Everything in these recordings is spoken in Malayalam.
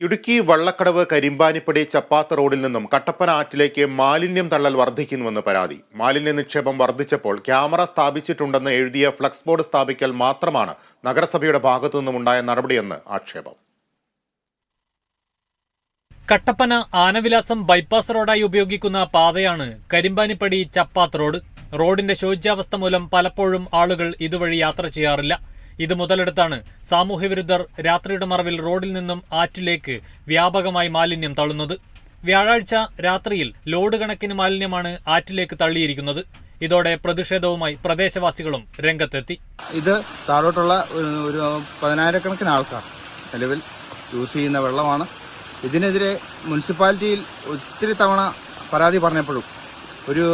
ഇടുക്കി വള്ളക്കടവ് കരിമ്പാനിപ്പടി ചപ്പാത്ത് റോഡിൽ നിന്നും കട്ടപ്പന ആറ്റിലേക്ക് മാലിന്യം തള്ളൽ വർദ്ധിക്കുന്നുവെന്ന് പരാതി. മാലിന്യ നിക്ഷേപം വർദ്ധിച്ചപ്പോൾ ക്യാമറ സ്ഥാപിച്ചിട്ടുണ്ടെന്ന് എഴുതിയ ഫ്ലക്സ് ബോർഡ് സ്ഥാപിക്കൽ മാത്രമാണ് നഗരസഭയുടെ ഭാഗത്തു നിന്നുമുണ്ടായ നടപടിയെന്ന് ആക്ഷേപം. കട്ടപ്പന ആനവിലാസം ബൈപ്പാസ് റോഡായി ഉപയോഗിക്കുന്ന പാതയാണ് കരിമ്പാനിപ്പടി ചപ്പാത്ത് റോഡ്. റോഡിന്റെ ശോച്യാവസ്ഥ മൂലം പലപ്പോഴും ആളുകൾ ഇതുവഴി യാത്ര ചെയ്യാറില്ല. ഇത് മുതലെടുത്താണ് സാമൂഹ്യവിരുദ്ധർ രാത്രിയുടെ മറവിൽ റോഡിൽ നിന്നും ആറ്റിലേക്ക് വ്യാപകമായി മാലിന്യം തള്ളുന്നത്. വ്യാഴാഴ്ച രാത്രിയിൽ ലോഡ് കണക്കിന് മാലിന്യമാണ് ആറ്റിലേക്ക് തള്ളിയിരിക്കുന്നത്. ഇതോടെ പ്രതിഷേധവുമായി പ്രദേശവാസികളും രംഗത്തെത്തി. ഇത് താഴോട്ടുള്ള ഒരു പതിനായിരക്കണക്കിന് ആൾക്കാർ നിലവിൽ യൂസ് ചെയ്യുന്ന വെള്ളമാണ്. ഇതിനെതിരെ മുനിസിപ്പാലിറ്റിയിൽ ഒത്തിരി തവണ പരാതി പറഞ്ഞപ്പോഴും ഒരു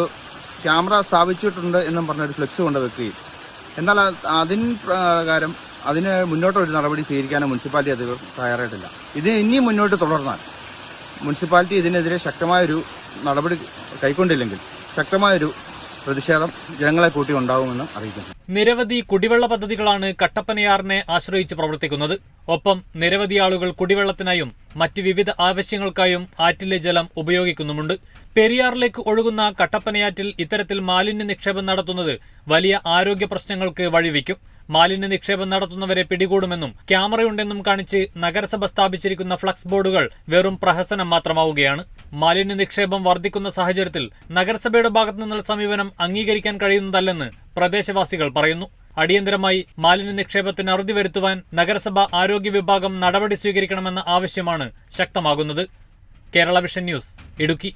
ക്യാമറ സ്ഥാപിച്ചിട്ടുണ്ട് എന്നും പറഞ്ഞൊരു ഫ്ലെക്സ് കൊണ്ട് വെക്കുകയും എന്നാൽ അത് അതിന് പ്രകാരം അതിന് മുന്നോട്ട് ഒരു നടപടി സ്വീകരിക്കാനും മുനിസിപ്പാലിറ്റി അധികൃതർ തയ്യാറായിട്ടില്ല. ഇത് ഇനിയും മുന്നോട്ട് തുടർന്നാൽ മുനിസിപ്പാലിറ്റി ഇതിനെതിരെ ശക്തമായൊരു നടപടി കൈക്കൊണ്ടില്ലെങ്കിൽ ശക്തമായൊരു പ്രതിഷേധം ജനങ്ങളെ കൂട്ടി ഉണ്ടാകുമെന്ന് അറിയിക്കുന്നു. നിരവധി കുടിവെള്ള പദ്ധതികളാണ് കട്ടപ്പനയാറിനെ ആശ്രയിച്ച് പ്രവർത്തിക്കുന്നത്. ഒപ്പം നിരവധി ആളുകൾ കുടിവെള്ളത്തിനായും മറ്റ് വിവിധ ആവശ്യങ്ങൾക്കായും ആറ്റിലെ ജലം ഉപയോഗിക്കുന്നുമുണ്ട്. പെരിയാറിലേക്ക് ഒഴുകുന്ന കട്ടപ്പനയാറ്റിൽ ഇത്തരത്തിൽ മാലിന്യ നിക്ഷേപം നടത്തുന്നത് വലിയ ആരോഗ്യ പ്രശ്നങ്ങൾക്ക് വഴിവെക്കും. മാലിന്യ നിക്ഷേപം നടത്തുന്നവരെ പിടികൂടുമെന്നും ക്യാമറയുണ്ടെന്നും കാണിച്ച് നഗരസഭ സ്ഥാപിച്ചിരിക്കുന്ന ഫ്ലക്സ് ബോർഡുകൾ വെറും പ്രഹസനം മാത്രമാവുകയാണ്. മാലിന്യ നിക്ഷേപം വർദ്ധിക്കുന്ന സാഹചര്യത്തിൽ നഗരസഭയുടെ ഭാഗത്തു നിന്നുള്ള സമീപനം അംഗീകരിക്കാൻ കഴിയുന്നതല്ലെന്ന് പ്രദേശവാസികൾ പറയുന്നു. അടിയന്തരമായി മാലിന്യ നിക്ഷേപത്തിന് അറുതി വരുത്തുവാൻ നഗരസഭ ആരോഗ്യ വിഭാഗം നടപടി സ്വീകരിക്കണമെന്ന ആവശ്യമാണ് ശക്തമാകുന്നത്. Kerala vision news Idukki.